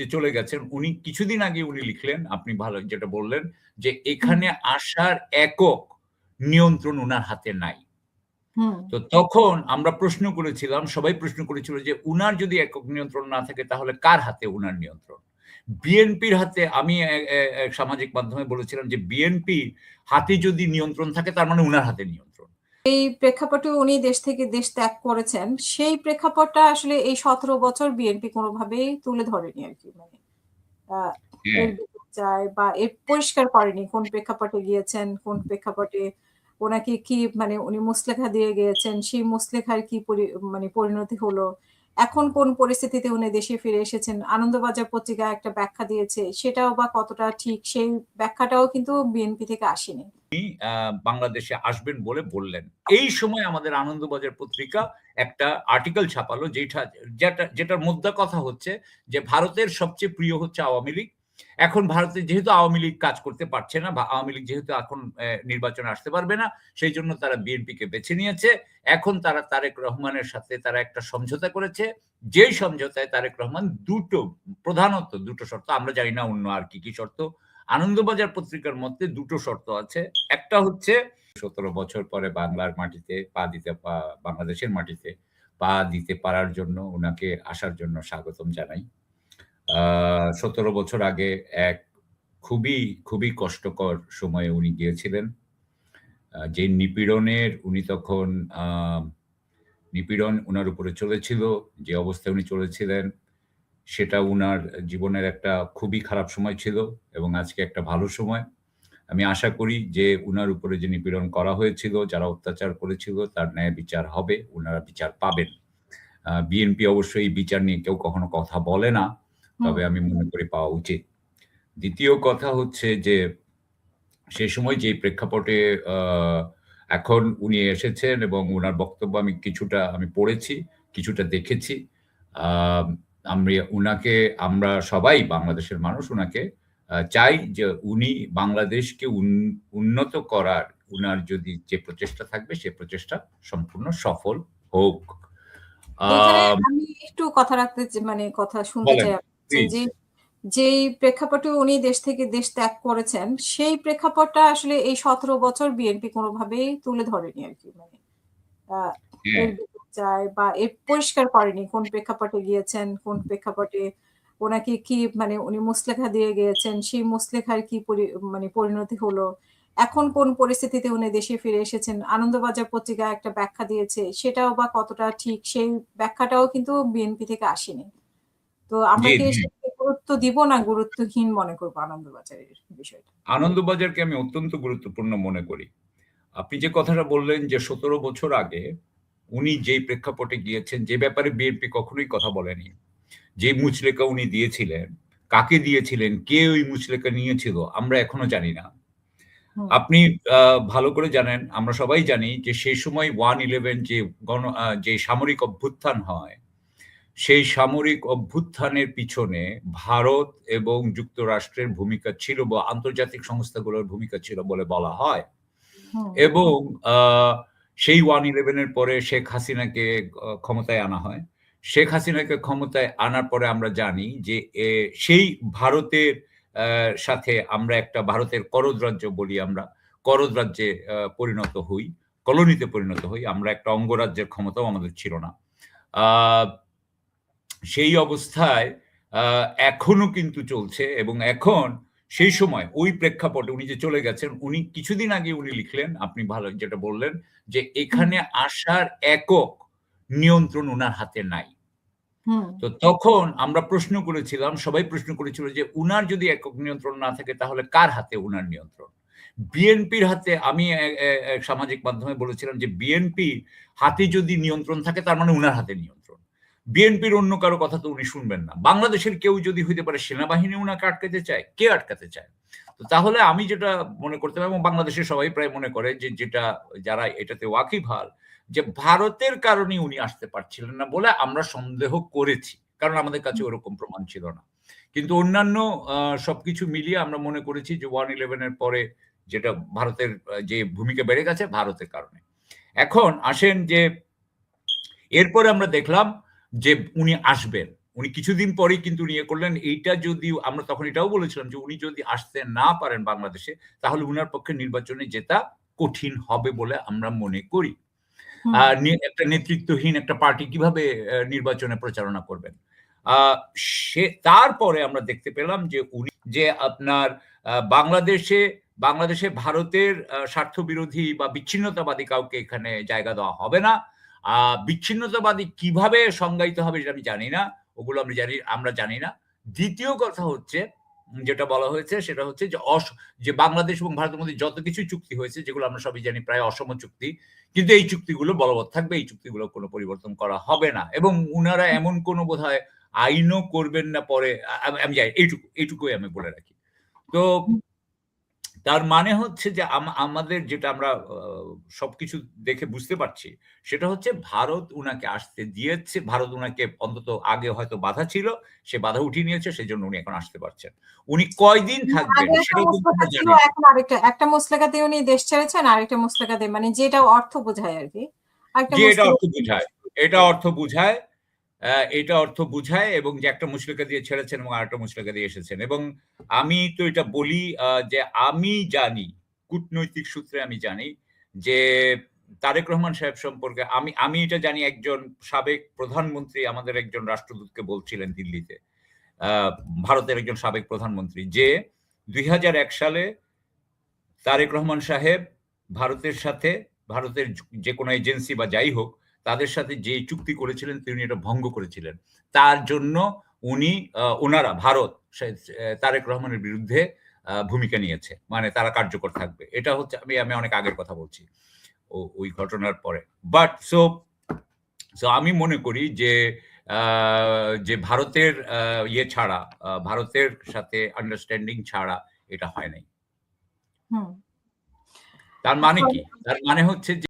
যে চলে গেছেন উনি কিছুদিন আগে উনি লিখলেন আপনি ভালো যেটা বললেন যে এখানে আসার একক নিয়ন্ত্রণ উনার হাতে নাই। তো তখন আমরা প্রশ্ন করেছিলাম সবাই প্রশ্ন করেছিল যে উনার যদি একক নিয়ন্ত্রণ না থাকে তাহলে কার হাতে উনার নিয়ন্ত্রণ? বিএনপির হাতে আমি সামাজিক মাধ্যমে বলেছিলাম যে বিএনপি হাতে যদি নিয়ন্ত্রণ থাকে তার মানে উনার হাতে নিয়ন্ত্রণ। এই প্রেক্ষাপটে উনি দেশ থেকে দেশ ত্যাগ করেছেন সেই প্রেক্ষাপটটা আসলে এই সতেরো বছর বিএনপি কোনোভাবেই তুলে ধরেনি আর কি মানে চায় বা এ পরিষ্কার করেনি কোন প্রেক্ষাপটে গিয়েছেন কোন প্রেক্ষাপটে ওনাকে কি মানে উনি মুসলেখা দিয়ে গিয়েছেন সেই মুসলেখার কি মানে পরিণতি হলো এখন কোন পরিস্থিতিতে উনি দেশে ফিরে এসেছেন? আনন্দবাজার পত্রিকা একটা ব্যাখ্যা দিয়েছে, সেটাও বা কতটা ঠিক? সেই ব্যাখ্যাটাও কিন্তু বিএনপি থেকে আসেনি। বাংলাদেশে আসবেন বলে বললেন। এই সময় আমাদের আনন্দবাজার পত্রিকা একটা আর্টিকেল ছাপালো, যেটা যেটা, যেটার মধ্যে কথা হচ্ছে যে ভারতের সবচেয়ে প্রিয় হচ্ছে আওয়ামী লীগ এখন ভারতে যেহেতু আওয়ামী লীগ কাজ করতে পারছে না, বা আওয়ামী লীগ যেহেতু এখন নির্বাচনে আসতে পারবে না, সেই জন্য তারা বিএনপিকে বেছে নিয়েছে। এখন তারা তারেক রহমানের সাথে তারা একটা সমঝোতা করেছে। যেই সমঝোতায় তারেক রহমান দুটো, প্রধানত দুটো শর্ত, আমরা জানি না অন্য আর কি কি শর্ত, আনন্দবাজার পত্রিকার মধ্যে দুটো শর্ত আছে। একটা হচ্ছে সতেরো বছর পরে বাংলার মাটিতে পা দিতে বাংলাদেশের মাটিতে পা দিতে পারার জন্য ওনাকে আসার জন্য স্বাগতম জানাই। সতেরো বছর আগে এক খুবই খুবই কষ্টকর সময়ে উনি গিয়েছিলেন। যে নিপীড়নের উনি তখন নিপীড়ন উনার উপরে চলেছিল, যে অবস্থায় উনি চলেছিলেন, সেটা উনার জীবনের একটা খুবই খারাপ সময় ছিল এবং আজকে একটা ভালো সময়। আমি আশা করি যে উনার উপরে যে নিপীড়ন করা হয়েছিল, যারা অত্যাচার করেছিল, তার ন্যায় বিচার হবে, উনারা বিচার পাবেন। বিএনপি অবশ্যই বিচার নিয়ে কেউ কখনো কথা বলে না। তবে আমি মনে করি পাওয়া উচিত। দ্বিতীয় কথা হচ্ছে যে সে সময় যে প্রেক্ষাপটে এখন উনি এসেছেন এবং ওনার বক্তব্য আমি কিছুটা আমি পড়েছি কিছুটা দেখেছি আমরা উনাকে আমরা সবাই বাংলাদেশের মানুষ উনাকে চাই যে উনি বাংলাদেশকে উন- উন্নত করার উনার যদি যে প্রচেষ্টা থাকবে সে প্রচেষ্টা সম্পূর্ণ সফল হোক। আহ, আমি একটু কথা রাখতে মানে কথা শুনতে চাই কাছে যে যেই প্রেক্ষাপটে উনি দেশ থেকে দেশ ত্যাগ করেছেন সেই প্রেক্ষাপটটা আসলে এই সতেরো বছর বিএনপি কোনোভাবেই তুলে ধরেনি আর কি। মানে আহ, হ্যাঁ। চায় বা এর পরিষ্কার করেনি কোন প্রেক্ষাপটে গিয়েছেন কোন প্রেক্ষাপটে ওনাকে কি মানে উনি মুসলেখা দিয়ে গিয়েছেন সেই মুসলেখার কি মানে পরিণতি হলো? এখন কোন পরিস্থিতিতে উনি দেশে ফিরে এসেছেন? আনন্দবাজার পত্রিকা একটা ব্যাখ্যা দিয়েছে সেটাও বা কতটা ঠিক? সেই ব্যাখ্যাটাও কিন্তু বিএনপি থেকে আসেনি। তো আমরা কি গুরুত্ব দিব না গুরুত্বহীন মনে করব আনন্দবাজারের বিষয়টা? আনন্দবাজারকে আমি অত্যন্ত গুরুত্বপূর্ণ মনে করি। আপনি যে কথাটা বললেন যে সতেরো বছর আগে উনি যেই প্রেক্ষাপটে গিয়েছেন যে ব্যাপারে বিএনপি কখনোই কথা বলেনি যে মুচলেকা উনি দিয়েছিলেন কাকে দিয়েছিলেন কে ওই মুচলেকা নিয়েছিল আমরা এখনও জানি না। আপনি আহ, ভালো করে জানেন আমরা সবাই জানি যে সেই সময় ওয়ান ইলেভেন যে গণ যে সামরিক অভ্যুত্থান হয় সেই সামরিক অভ্যুত্থানের পিছনে ভারত এবং যুক্তরাষ্ট্রের ভূমিকা ছিল বা আন্তর্জাতিক সংস্থাগুলোর ভূমিকা ছিল বলে বলা হয়। এবং আহ, সেই ওয়ান ইলেভেনের পরে শেখ হাসিনাকে ক্ষমতায় আনা হয়। শেখ হাসিনাকে ক্ষমতায় আনার পরে আমরা জানি যে সেই ভারতের আহ, সাথে আমরা একটা ভারতের করদ রাজ্য বলি আমরা। করদ রাজ্যে পরিণত হই কলোনিতে পরিণত হই। আমরা একটা অঙ্গরাজ্যের ক্ষমতাও আমাদের ছিল না। আহ, সেই অবস্থায় আহ, এখনও কিন্তু চলছে এবং এখন সেই সময় ওই প্রেক্ষাপটে উনি যে চলে গেছেন উনি কিছুদিন আগে উনি লিখলেন আপনি ভালো যেটা বললেন যে এখানে আসার একক নিয়ন্ত্রণ উনার হাতে নাই। তো তখন আমরা প্রশ্ন করেছিলাম সবাই প্রশ্ন করেছিল যে উনার যদি একক নিয়ন্ত্রণ না থাকে তাহলে কার হাতে উনার নিয়ন্ত্রণ? বিএনপির হাতে আমি সামাজিক মাধ্যমে বলেছিলাম যে বিএনপি হাতে যদি নিয়ন্ত্রণ থাকে তার মানে উনার হাতে নিয়ন্ত্রণ। বিএনপির অন্য কারও কথা তো উনি শুনবেন না। বাংলাদেশের কেউ যদি হইতে পারে সেনাবাহিনী উনাকে আটকাতে চায়, কে আটকাতে চায়? তো তাহলে আমি যেটা মনে করতে পারি এবং বাংলাদেশের সবাই প্রায় মনে করে যে যেটা, যারা এটাতে ওয়াকিবহাল, যে ভারতের কারণে উনি আসতে পারছিলেন না বলে আমরা সন্দেহ করেছি, কারণ আমাদের কাছে ওরকম প্রমাণ ছিল না। কিন্তু অন্যান্য সবকিছু মিলিয়ে আমরা মনে করেছি যে ওয়ান ইলেভেনের পরে যেটা ভারতের, যে ভূমিকা বেড়ে গেছে ভারতের কারণে। এখন আসেন যে, এরপরে আমরা দেখলাম যে উনি আসবেন উনি কিছুদিন পরেই কিন্তু নিয়ে করলেন। এইটা যদি আমরা তখন এটাও বলেছিলাম যে উনি যদি আসতে না পারেন বাংলাদেশে তাহলে উনার পক্ষে নির্বাচনে জেতা কঠিন হবে বলে আমরা মনে করি। একটা নেতৃত্বহীন একটা পার্টি কীভাবে নির্বাচনে প্রচারণা করবেন? আহ, সে তারপরে আমরা দেখতে পেলাম যে উনি যে আপনার বাংলাদেশে বাংলাদেশে ভারতের আহ, স্বার্থ বিরোধী বা বিচ্ছিন্নতাবাদী কাউকে এখানে জায়গা দেওয়া হবে না। বিচ্ছিন্নতাবাদী কীভাবে সংজ্ঞায়িত হবে সেটা আমি জানি না, ওগুলো আমি জানি, আমরা জানি না। দ্বিতীয় কথা হচ্ছে, যেটা বলা হয়েছে সেটা হচ্ছে যে অস, যে বাংলাদেশ এবং ভারতের মধ্যে যত কিছু চুক্তি হয়েছে, যেগুলো আমরা সবাই জানি প্রায় অসম চুক্তি, কিন্তু এই চুক্তিগুলো বলবৎ থাকবে, এই চুক্তিগুলো কোনো পরিবর্তন করা হবে না। এবং উনারা এমন কোনো বোধ হয় আইনও করবেন না পরে আমি যাই এইটুকু, এইটুকুই আমি বলে রাখি। তো তার মানে হচ্ছে যে আম- আমাদের যেটা আমরা সবকিছু দেখে বুঝতে পারছি সেটা হচ্ছে ভারত উনাকে আসতে দিয়েছে ভারত উনাকে অন্তত আগে হয়তো বাধা ছিল সে বাধা উঠিয়ে নিয়েছে সেই জন্য উনি এখন আসতে পারছেন। উনি কয়দিন থাকবেন একটা মুসলেখাতে উনি দেশ ছেড়েছেন আরেকটা মুসলেখাতে মানে যেটা অর্থ বোঝায় আর কি। এটা অর্থ বুঝায় এটা অর্থ বুঝায় এটা অর্থ বুঝায় এবং যে একটা মুসলিকা দিয়ে ছেড়েছেন এবং আরেকটা মুসলিকা দিয়ে এসেছেন। এবং আমি তো এটা বলি যে আমি জানি, কূটনৈতিক সূত্রে আমি জানি যে তারেক রহমান সাহেব সম্পর্কে আমি আমি এটা জানি একজন সাবেক প্রধানমন্ত্রী, আমাদের একজন রাষ্ট্রদূতকে বলছিলেন দিল্লিতে ভারতের একজন সাবেক প্রধানমন্ত্রী, যে দুই হাজার এক সালে তারেক রহমান সাহেব ভারতের সাথে, ভারতের যে কোনো এজেন্সি বা যাই হোক তাদের সাথে যে চুক্তি করেছিলেন তিনি এটা ভঙ্গ করেছিলেন। তার জন্য উনি ওনারা ভারত তারেক রহমানের বিরুদ্ধে ভূমিকা নিয়েছে। মানে তারা কার্যকর থাকবে। এটা হচ্ছে আমি আমি অনেক আগের কথা বলছি ও ওই ঘটনার পরে। বাট সো সো আমি মনে করি যে আহ, যে ভারতের আহ, ইয়ে ছাড়া ভারতের সাথে আন্ডারস্ট্যান্ডিং ছাড়া এটা হয় নাই। তার মানে কি? তার মানে হচ্ছে